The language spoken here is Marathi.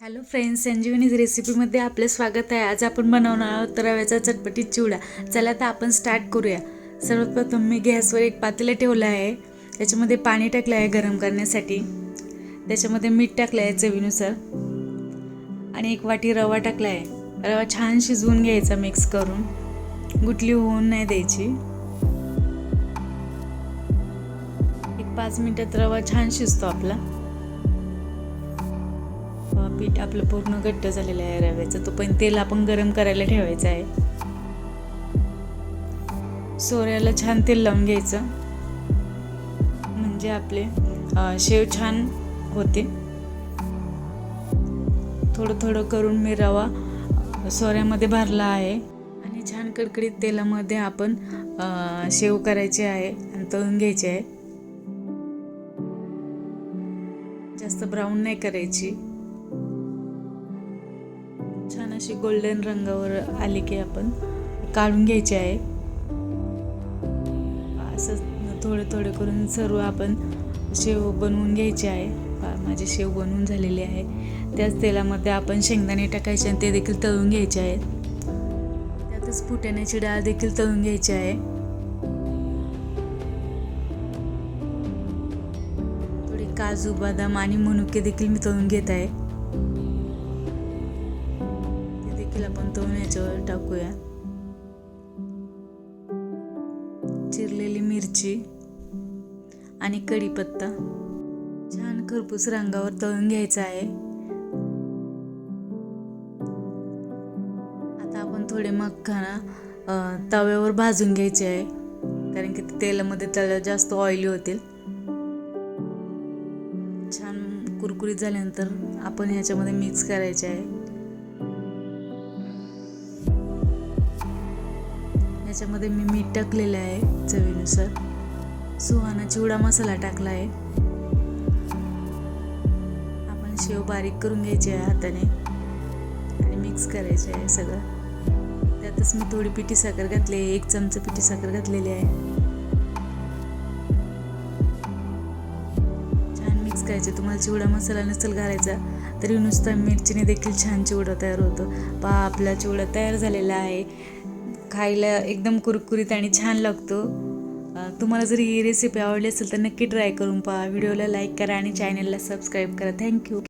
हॅलो फ्रेंड्स संजीवनीज रेसिपीमध्ये आपले स्वागत आहे. आज आपण बनवणार आहोत रव्याचा चटपटीत चिवडा. चला तर आपण स्टार्ट करूया. सर्वप्रथम मी गॅसवर एक पातेलं ठेवलं आहे. त्याच्यामध्ये पाणी टाकलं आहे गरम करण्यासाठी. त्याच्यामध्ये मीठ टाकलं आहे चवीनुसार. आणि एक वाटी रवा टाकला आहे. रवा छान शिजवून घ्यायचा मिक्स करून. गुटली होऊन नाही द्यायची. एक पाच मिनटात रवा छान शिजतो आपला. पीठ आपलं पूर्ण घट्ट झालेलं आहे रव्याचं तो पण तेल आपण गरम करायला ठेवायचं आहे. सोऱ्याला छान तेल लावून घ्यायचं. म्हणजे आपले शेव छान होते. थोडं थोडं करून मी रवा सोऱ्यामध्ये भरला आहे. आणि छान कडकडीत तेलामध्ये आपण शेव करायचे आहे आणि तळून घ्यायचे आहे. जास्त ब्राऊन नाही करायची. छान अशी गोल्डन रंगावर आली की आपण काढून घ्यायची आहे. असं थोडे थोडे करून सर्व आपण शेव बनवून घ्यायचे आहे. माझी माझे शेव बनवून झालेले आहे. त्याच तेलामध्ये आपण शेंगदाणे टाकायचे आणि ते देखील तळून घ्यायचे आहेत. त्यातच फुटाण्याची डाळ देखील तळून घ्यायची आहे. थोडे काजू बदाम आणि मनुके देखील मी तळून घेत आहे. देखील आपण तळून याच्यावर टाकूया चिरलेली मिरची आणि कढीपत्ता छान खरपूस रंगावर तळून घ्यायचा आहे. आता आपण थोडे मखाना तव्यावर भाजून घ्यायचे आहे. कारण की ते तेलामध्ये त्याला जास्त ऑइली होतील. छान कुरकुरीत झाल्यानंतर आपण ह्याच्यामध्ये मिक्स करायचे आहे. याच्यामध्ये मी मीठ टाकलेलं आहे चवीनुसार. सुहाना चिवडा मसाला टाकला आहे. आपण शेव बारीक करून घ्यायची आहे हाताने. आणि मिक्स करायचे आहे सगळं. त्यातच मी थोडी पिठी साखर घातली आहे. एक चमचा पिठी साखर घातलेली आहे. छान मिक्स करायचे. तुम्हाला चिवडा मसाला नसेल घालायचा तरी नुसता मिरचीने देखील छान चिवडा तयार होतो. पहा आपला चिवडा तयार झालेला आहे. खायला एकदम कुरकुरीत आणि छान लागतो. तुम्हाला जर ही रेसिपी आवडली असेल तर नक्की ट्राय करून पहा. व्हिडिओला लाईक करा आणि चॅनलला सबस्क्राईब करा. थँक्यू